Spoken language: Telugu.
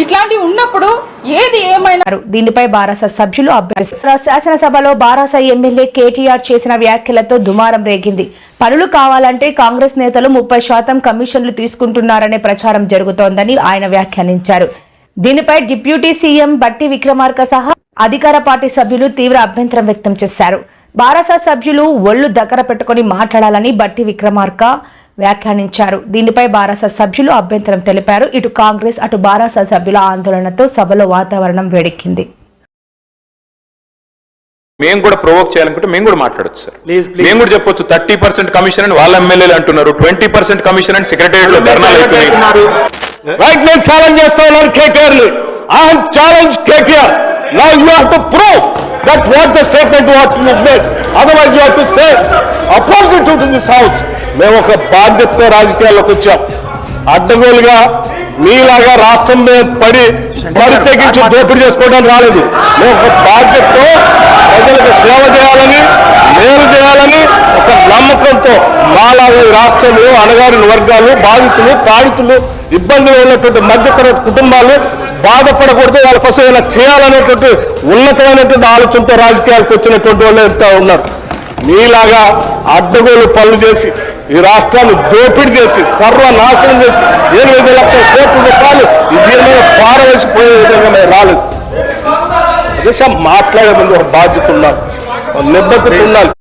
ఇట్లాంటివి ఉన్నప్పుడు ఏది ఏమైనా దీనిపై బారాస సభ్యులు అభ్యర్థిస్తారు శాసనసభలో బారాస ఎమ్మెల్యే కేటీఆర్ చేసిన వ్యాఖ్యలతో దుమారం రేగింది. పనులు కావాలంటే కాంగ్రెస్ నేతలు ముప్పై శాతం కమిషన్లు తీసుకుంటున్నారనే ప్రచారం జరుగుతోందని ఆయన వ్యాఖ్యానించారు. దీనిపై డిప్యూటీ సీఎం బట్టి విక్రమార్క సహా అధికార పార్టీ సభ్యులు తీవ్ర అభ్యంతరం వ్యక్తం చేశారు. బారాస సభ్యులు ఒళ్ళు దగ్గర పెట్టుకుని మాట్లాడాలని బట్టి విక్రమార్క వ్యాఖ్యానించారు. దీనిపై బారాస సభ్యులు అభ్యంతరం తెలిపారు. ఇటు కాంగ్రెస్ అటు బారాస సభ్యుల ఆందోళనతో సభలో వాతావరణం వేడెక్కింది. మేము కూడా ప్రొవోక్ చేయాలనుకుంటే మేము కూడా మాట్లాడొచ్చు సార్. మేము కూడా చెప్పొచ్చు థర్టీ పర్సెంట్ కమిషన్ అని వాళ్ళ ఎమ్మెల్యేలు అంటున్నారు. ట్వంటీ పర్సెంట్ కమిషన్ అని సెక్రటరియట్లో ధర్నాలు అవుతున్నాయి రైట్ నేను ఛాలెంజ్ చేస్తా ఉన్నాను KTR I challenge KTR. Now you have to prove that what the statement what you made otherwise you have to say opposite to this house మేము ఒక బాధ్యతతో రాజకీయాల్లోకి వచ్చాం. అడ్డగోలుగా మీలాగా రాష్ట్రం మీద పడి పడి తెగించి దోపిడీ చేసుకోవడం రాలేదు. మేము ఒక బాధ్యతతో ప్రజలకు సేవ చేయాలని మేలు చేయాలని ఒక నమ్మకంతో మాలాగా ఈ రాష్ట్రంలో అణగారిన వర్గాలు బాధితులు తాడితులు ఇబ్బందులు ఉన్నటువంటి మధ్యతరగతి కుటుంబాలు బాధపడకూడదు వాళ్ళ కోసం ఇలా చేయాలనేటువంటి ఉన్నతమైనటువంటి ఆలోచనతో రాజకీయాలకు వచ్చినటువంటి వాళ్ళు ఎంత ఉన్నారు. మీలాగా అడ్డగోలు పనులు చేసి ఈ రాష్ట్రాన్ని దోపిడీ చేసి సర్వనాశనం చేసి ఎనిమిది లక్షల కోట్ల రూపాయలు ఈ దీని మీద పారవేసిపోయే విధంగా మేము రాలేదు. దేశం మాట్లాడే ముందు ఒక బాధ్యత ఉన్నారు నిబద్ధత ఉండాలి.